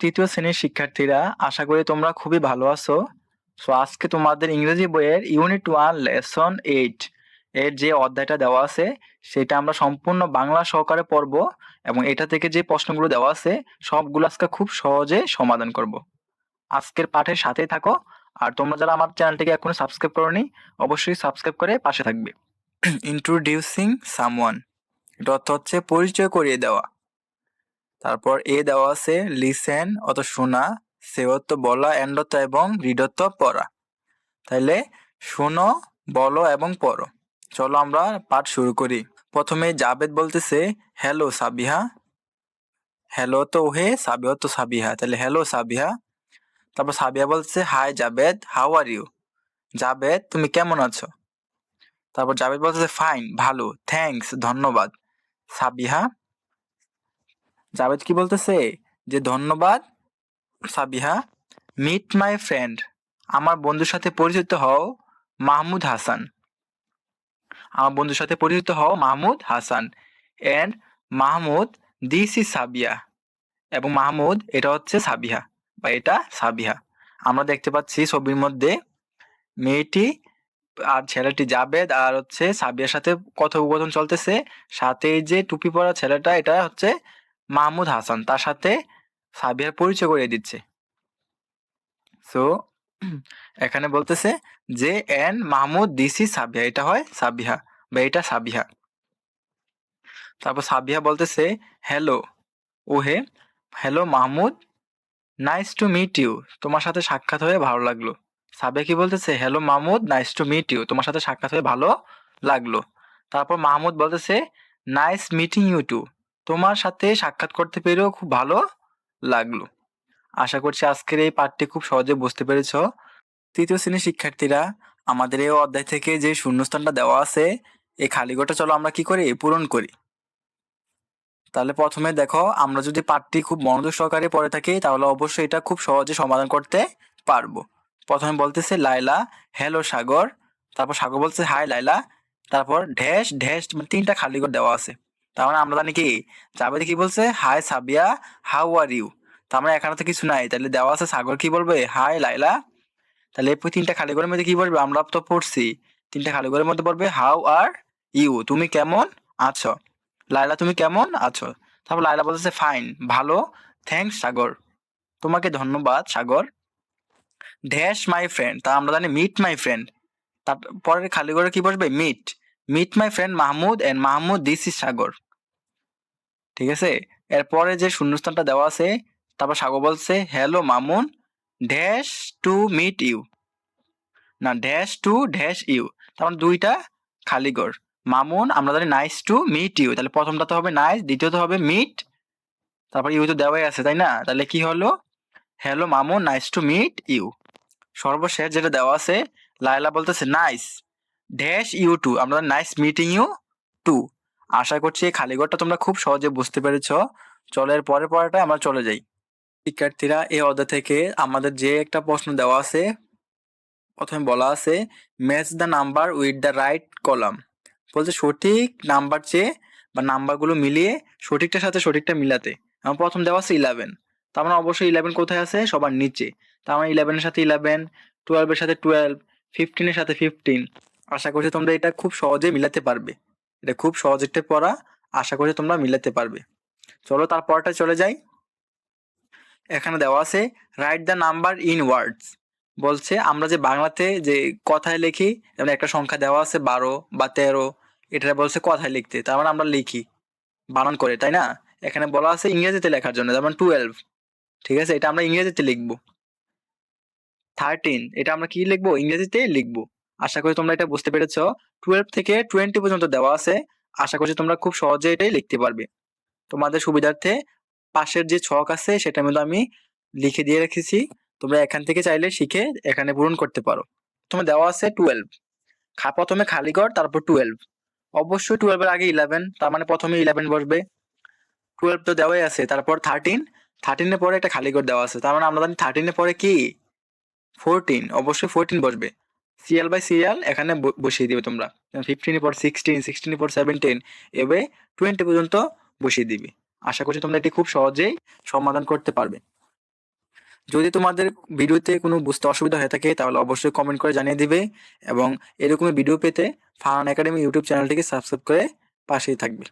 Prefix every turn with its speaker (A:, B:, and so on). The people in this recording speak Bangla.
A: তৃতীয় শ্রেণির শিক্ষার্থীরা, আশা করি তোমরা খুবই ভালো আছো। সো আজকে তোমাদের ইংরেজি বইয়ের ইউনিট ওয়ান লেসন এইট এর যে অধ্যায়টা দেওয়া আছে, সেটা আমরা সম্পূর্ণ বাংলা সহকারে পড়ব এবং এটা থেকে যে প্রশ্নগুলো দেওয়া আছে, সবগুলো আজকে খুব সহজে সমাধান করব। আজকের পাঠের সাথেই থাকো, আর তোমরা যারা আমার চ্যানেলটিকে এখনও সাবস্ক্রাইব করোনি, অবশ্যই সাবস্ক্রাইব করে পাশে থাকবে। ইন্ট্রোডিউসিং সামওয়ান এটা অর্থ হচ্ছে পরিচয় করিয়ে দেওয়া। তারপর এ দেওয়া আছে লিসেন অত শোনা সেওত্ব বলা এন্ডত্ব এবং রিডত্ব পড়া। তাইলে শোনো, বলো এবং পড়ো। চলো আমরা পাঠ শুরু করি। প্রথমে জাবেদ বলতেছে হ্যালো সাবিহা। হ্যালো তো ওহে, সাবিহ তো সাবিহা। তাহলে হ্যালো সাবিহা। তারপর সাবিহা বলছে hi Javed how are you Javed, তুমি কেমন আছো? তারপর জাবেদ বলতেছে ফাইন ভালো থ্যাঙ্কস ধন্যবাদ। সাবিহা? জাবেদ কি বলতেছে? যে, ধন্যবাদ, সাবিহা মিট মাই ফ্রেন্ড আমার বন্ধুর সাথে পরিচিত হও মাহমুদ হাসান। আমার বন্ধুর সাথে পরিচিত হও Mahmud Hasan. And Mahmud this is Sabiya এবং মাহমুদ, এটা হচ্ছে সাবিহা, বা এটা সাবিহা। আমরা দেখতে পাচ্ছি ছবির মধ্যে মেয়েটি আর ছেলেটি জাবেদ আর হচ্ছে সাবিয়ার সাথে কথোপকথন চলতেছে। সাথে যে টুপি পরা ছেলেটা, এটা হচ্ছে মাহমুদ হাসান, তার সাথে সাবিয়ার পরিচয় করিয়ে দিচ্ছে। সো এখানে বলতেছে যে, এন মাহমুদ, দিস সাবিহা এটা হয় সাবিহা বা এটা সাবিহা। তারপর সাবিহা বলতেছে, হ্যালো, ওহে, hello Mahmud, nice to meet you. তোমার সাথে সাক্ষাৎ হয়ে ভালো লাগল। সাবিয়া কি বলতেছে, hello Mahmud, nice to meet you. তোমার সাথে সাক্ষাৎ হয়ে ভালো লাগল। তারপর মাহমুদ বলতেছে, নাইস মিটিং ইউ টু। তোমার সাথে সাক্ষাৎ করতে পেরেও খুব ভালো লাগল। আশা করছি আজকের এই পাঠটি খুব সহজে বুঝতে পেরেছ। তৃতীয় শ্রেণির শিক্ষার্থীরা, আমাদের এই অধ্যায় থেকে যে শূন্যস্থানটা দেওয়া আছে, এই খালিগোটা চলো আমরা কি করি? পূরণ করি। তাহলে প্রথমে দেখো, আমরা যদি পাঠটি খুব মনোযোগ সহকারে পড়ে থাকি, তাহলে অবশ্যই এটা খুব সহজে সমাধান করতে পারব। প্রথমে বলতেছে লাইলা হ্যালো সাগর। তারপর সাগর বলছে হাই লাইলা তারপর ড্যাশ ড্যাশ মানে তিনটা খালিগড় দেওয়া আছে। তার মানে আমরা জানি কি? জাবেদ কি বলছে? Hi Sabiya, how are you? তার মানে এখানে তো কিছু নাই। তাহলে দেওয়া আছে সাগর কি বলবে? হাই লাইলা তাহলে এরপর তিনটা খালি ঘরের মধ্যে কি বলবে? আমরা তো পড়ছি। তিনটা খালি ঘরের মধ্যে বলবে, হাউ আর ইউ? তুমি কেমন আছো? লাইলা তুমি কেমন আছো? তারপর লাইলা বলতেছে, ফাইন, ভালো। থ্যাঙ্কস, সাগর। তোমাকে ধন্যবাদ, সাগর। Dash, my friend. তা আমরা জানি, মিট, মাই ফ্রেন্ড। তারপরে খালি ঘরে কি বসবে? Meet. Meet my friend Mahmud and Mahmud this is Sagar ঠিক আছে? এরপরে যে শূন্যস্থানটা দেওয়া আছে, তারপর সাগর বলছে hello Mamun dash to meet you না ড্যাশ টু ড্যাশ ইউ তার মানে দুইটা খালি ঘর। মামুন আমরা জানি নাইস টু মিট ইউ তাহলে প্রথমটা তো হবে নাইস দ্বিতীয়ত হবে মিট তারপর ইউ তো দেওয়াই আছে, তাই না? তাহলে কি হলো? Hello Mamun nice to meet you সর্বশেষ যেটা দেওয়া আছে লাইলা বলতেছে নাইস ড্যাশ ইউ টু আমরা নাইস মিটিং ইউ টু আশা করছি এই খালি ঘরটা তোমরা খুব সহজে বুঝতে পেরেছ। চলো এর পরের পরেটা আমরা চলে যাই। শিক্ষার্থীরা এই অধ্যায় থেকে আমাদের যে একটা প্রশ্ন দেওয়া আছে, প্রথমে বলা আছে match the number with the right column বলছে সঠিক নাম্বার চেয়ে বা নাম্বারগুলো মিলিয়ে সঠিকটার সাথে সঠিকটা মিলাতে। আমার প্রথম দেওয়া আছে ইলেভেন তার মানে অবশ্যই ইলেভেন কোথায় আছে? সবার নিচে। তার মানে ইলেভেনের সাথে ইলেভেন টুয়েলভের সাথে টুয়েলভ ফিফটিনের সাথে ফিফটিন আশা করছি তোমরা এটা খুব সহজে মিলাতে পারবে। এটা খুব সহজ একটা পড়া, আশা করছি তোমরা মিলাতে পারবে। চলো তারপরটা চলে যাই। এখানে দেওয়া আছে write the number in words বলছে, আমরা যে বাংলাতে যে কথায় লিখি, যেমন একটা সংখ্যা দেওয়া আছে বারো বা তেরো এটা বলছে কথায় লিখতে। তার মানে আমরা লিখি, বানান করে, তাই না? এখানে বলা আছে ইংরেজিতে লেখার জন্য, যেমন টুয়েলভ ঠিক আছে? এটা আমরা ইংরেজিতে লিখব। থার্টিন এটা আমরা কি লিখব? ইংরেজিতে লিখব। আশা করি তোমরা এটা বুঝতে পেরেছ। টুয়েলভ থেকে টোয়েন্টি পর্যন্ত দেওয়া আছে। আশা করছি তোমরা খুব সহজে এটাই লিখতে পারবে। তোমাদের সুবিধার্থে পাশের যে ছক আছে, সেটা মধ্যে আমি লিখে দিয়ে রেখেছি। তোমরা এখান থেকে চাইলে শিখে এখানে পূরণ করতে পারো। তোমার দেওয়া আছে টুয়েলভ খা, প্রথমে খালি ঘর তারপর টুয়েলভ অবশ্যই টুয়েলভের আগে ইলেভেন তার মানে প্রথমে ইলেভেন বসবে। টুয়েলভ তো দেওয়াই আছে, তারপর থার্টিন থার্টিনের পরে একটা খালি ঘর দেওয়া আছে, তার মানে আমরা জানি থার্টিনের পরে কি? ফোরটিন অবশ্যই ফোরটিন বসবে। সিরিয়াল বাই সিরিয়াল এখানে বসিয়ে দিবে তোমরা। ফিফটিন পর সিক্সটিন সিক্সটিন পর সেভেন্টিন এভাবে টোয়েন্টি পর্যন্ত বসিয়ে দিবে। আশা করছি তোমরা এটি খুব সহজেই সমাধান করতে পারবে। যদি তোমাদের ভিডিওতে কোনো বুঝতে অসুবিধা হয়ে থাকে, তাহলে অবশ্যই কমেন্ট করে জানিয়ে দিবে এবং এরকমই ভিডিও পেতে ফান একাডেমি ইউটিউব চ্যানেলটিকে সাবস্ক্রাইব করে পাশেই থাকবে।